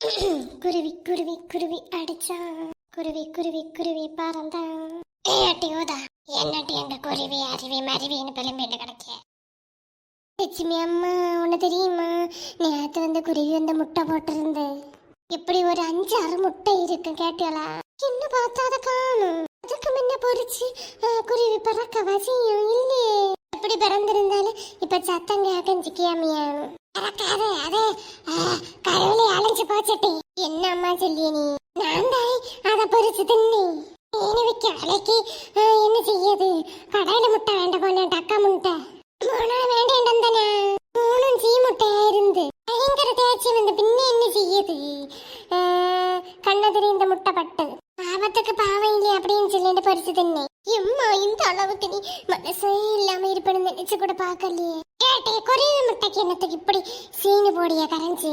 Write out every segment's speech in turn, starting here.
குருவி குருவி குருவி அடிச்சா. குருவி குருவி குருவி பறந்தா. ஏட்டி ஓதா என்னட்டி எங்க குருவி அருவி மருவின்னு பிளம்பிட்டு கிடக்க. லட்சுமி அம்மா உன்ன தெரியுமா? நேத்து வந்து குருவி வந்து முட்டை போட்டிருந்து. இப்படி ஒரு அஞ்சு ஆறு முட்டை இருக்கு கேட்டியலா? என்ன பார்த்தா அதை காணும்? அதுக்கு முன்ன பொறிச்சு குருவி பறக்க செய்யும் இல்லையே இப்படி பறந்திருந்தாலும் இப்ப சத்தம் கேட்கஞ்சிக்கியாமியா பறக்காத அதே போச்சட்டி என்ன அம்மா சொல்லிய நீ? நான் தாய் அதை பொறிச்சு தின்னி மீன் விற்க விலைக்கு என்ன செய்யுது கடையில முட்டை வேண்ட போன டக்கா முட்டை. மூணா வேண்டேண்டம் தானே. மூணும் சீ முட்டையா இருந்து. பயங்கர தேய்ச்சி வந்து பின்ன என்ன செய்யுது கண்ணதிரி இந்த முட்டை பட்டு. பாவத்துக்கு பாவம் இல்லையே அப்படின்னு சொல்லிட்டு பறிச்சு தின்னேன். எம்மா இந்த அளவுக்கு நீ மனசே இல்லாம இருப்பேன்னு நினைச்சு கூட பாக்கலையே கேட்டே குருவி முட்டைக்கு என்னத்துக்கு இப்படி சீனு போடிய கரைஞ்சி?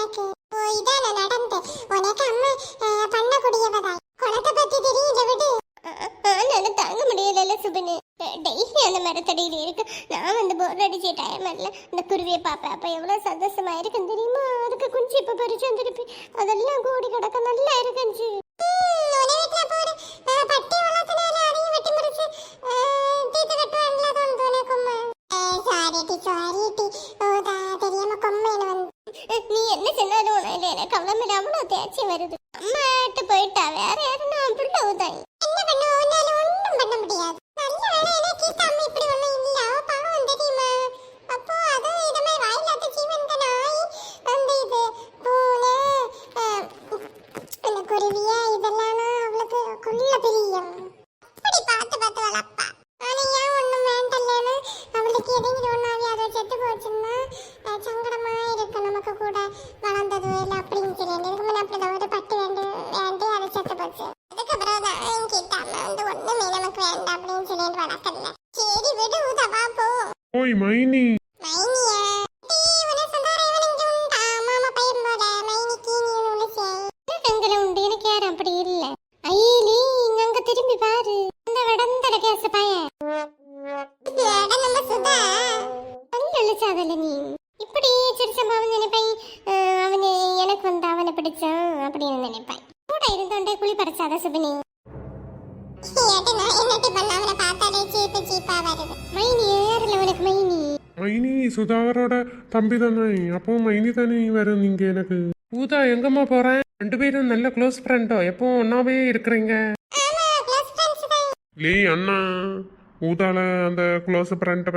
ஓ இதான நடந்து. உனக்கு அம்மா பண்ணக்கூடியவதாய். குளத்தை பத்தி தெரியல விடு. நான் தாங்க முடியல சுபனு டெய்லி அந்த மரத்தடியில் இருக்கு. நான் வந்து போர் அடிச்ச டைம் இல்ல இந்த குருவியை பார்ப்பேன். அப்ப எவ்வளவு சந்தோஷமா இருக்குன்னு தெரியுமா? அதுக்கு குஞ்சு இப்ப பறிச்சு வந்துருப்பி அதெல்லாம் கூடி கிடக்க நல்லா இருக்குஞ்சு எனக்கு அவ்வளவு தேய்ச்சி வருது. அம்மாட்ட போயிட்டா வேற யாரும் நான் பிள்ளை உதாய் என்ன பண்ணுவோம் ஒன்றும் பண்ண முடியாது. வேண்டாம் அப்படின்னு சொல்லிட்டு வளர்க்கல சரி விடு உதவா போ. ஓய் மைனி. மைனியா. டீ உன சொந்தார இவன் இங்க உண்டா? மாமா பையன் போல. மைனிக்கு நீ உனசே அங்க உண்டு? எனக்கு யாரும் அப்படி இல்ல. ஐலி இங்க அங்க திரும்பி பாரு. அந்த விடந்தட கேச பையன். நம்ம சுதா. அழிச்சாதல நீ. இப்படி சிறு சம்பவம் நினைப்பேன். அஹ், அவனு எனக்கு வந்து அவனை பிடிச்சான் அப்படின்னு நினைப்பேன். கூட இருந்தோண்டே குழி பறிச்சாத சுபினி? மைனி ஏறல உனக்கு மைனி மைனி சுதாகரோட தம்பி தானே அப்போ மைனி தானே வரும் நீங்க எனக்கு ஊதா எங்கம்மா போறேன் ரெண்டு பேரும் நல்ல க்ளோஸ் ஃப்ரெண்டோ எப்போ ஒன்னாவே இருக்கிறீங்க லே அண்ணா ஊதால அந்த க்ளோஸ் ஃப்ரெண்ட்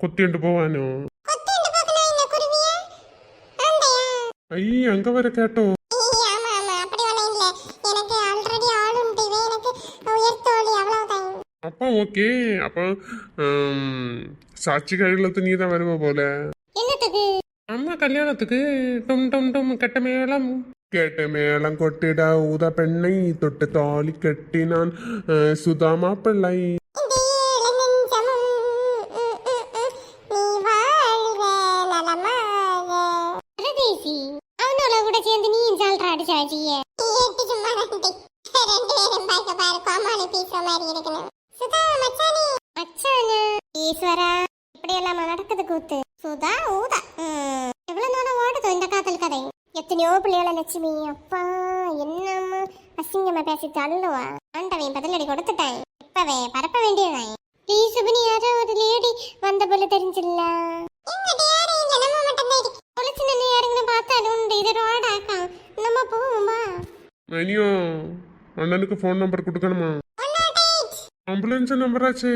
கொத்திண்டு போவானோ கொத்திண்டு போகலாம் இந்த குருவியா ஆண்டையா ஐ அங்க வர கேட்டோ ஓகே. அப்போ சாட்சி கையிலத்து நீ தான் வருவ போல. அம்மா கல்யாணத்துக்கு டும் டும் டும் கெட்ட மேளம். கேட்ட மேளம் கொட்டிடா ஊதா பெண்ணை தொட்டு தாலி கட்டினான் சுதாமா பிள்ளை இந்த ஏழு நெஞ்சமும் ம், ம், ம், நீ வாழ்க நலமாக. பிரதேசி அவனோட கூட சேர்ந்து நீ ஜால்ரா அடிச்சு அடிய ஏட்டு சும்மா ரெண்டு பேரும் பார்க்க பாரு கோமாளி பேசுற மாதிரி இருக்கணும். சுதா மச்சானி. மச்சானே. ஈஸ்வரா இப்படி எல்லாம் நடக்குது கூத்து. சுதா ஊதா. எவ்வளவு நாளா ஓடுதோ இந்த காதல் கதை? எத்தனையோ பிள்ளைகள லட்சுமி அப்பா என்னம்மா அசிங்கமா பேசி தள்ளுவா. ஆண்டவன் பதிலடி கொடுத்துட்டேன். இப்பவே பரப்ப வேண்டியதான் ப்ளீஸ் சுபினி யாரோ ஒரு லேடி வந்த போல தெரிஞ்சில்ல? பொலிச்சு நின்று யாருங்கன்னு பார்த்தாலும் உண்டு. இது ரோடாக்கா. நம்ம போவோமா? மணியோ அண்ணனுக்கு ஃபோன் நம்பர் கொடுக்கணுமா? ॲम्ब्युलन्सच्या नंबराचे